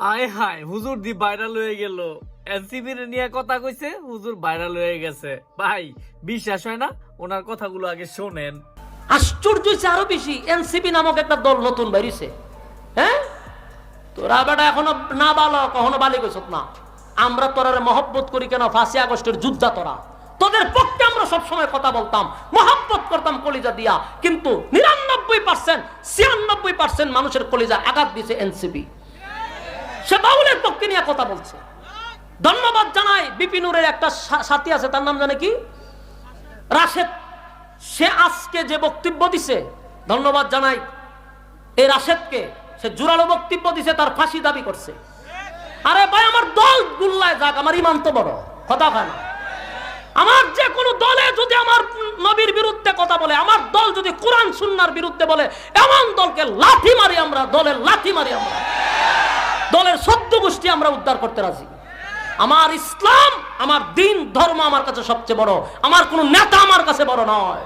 আয় হায়, হুজুর দি ভাইরাল হয়ে গেল। এনসিবি নিয়ে কথা কইছে, হুজুর ভাইরাল হয়ে গেছে। ভাই, বিশ্বাস হয় না? ওনার কথাগুলো আগে শোনেন। আশ্চর্য হয়েছে আরও বেশি এনসিপি নামক একটা দল নতুন বেরিয়েছে। হ্যাঁ? তোরা বেটা এখনও না বালো, কখনো বালি গেছ না। আমরা তোরারে মহব্বত করি কেন? ফাঁসি আগস্টের যুদ্ধা তোরা। তোদের পক্ষে আমরা সবসময় কথা বলতাম, মহব্বত করতাম কলিজা দিয়া। কিন্তু নিরানব্বই পার্সেন্ট, ছিয়ানব্বই পার্সেন্ট মানুষের কলিজা আঘাত দিয়েছে এনসিপি পক্ষে নিয়ে কথা বলছে। ধন্যবাদ জানাই বিপিনুরের একটা সাথী আছে, তার নাম জানে কি? রাশেদ। সে আজকে যে বক্তব্য দিছে, ধন্যবাদ জানাই এই রাশেদকে। সে জোরালো বক্তব্য দিছে, তার ফাঁসি দাবি করছে। আরে ভাই, আমার দল গুল্লায় যাক, আমার ইমান তো বড়, কথা হয় না। আমার যে কোনো দলে যদি আমার নবীর বিরুদ্ধে কথা বলে, আমার দল যদি কোরআন, সুন্নার বিরুদ্ধে বলে, এমন দলকে লাথি মারি আমরা, দলের লাথি মারি আমরা। দলের সদ্য গোষ্ঠী আমরা উদ্ধার করতে রাজি। আমার ইসলাম, আমার দিন, ধর্ম আমার কাছে সবচেয়ে বড়। আমার কোনো নেতা আমার কাছে বড় নয়।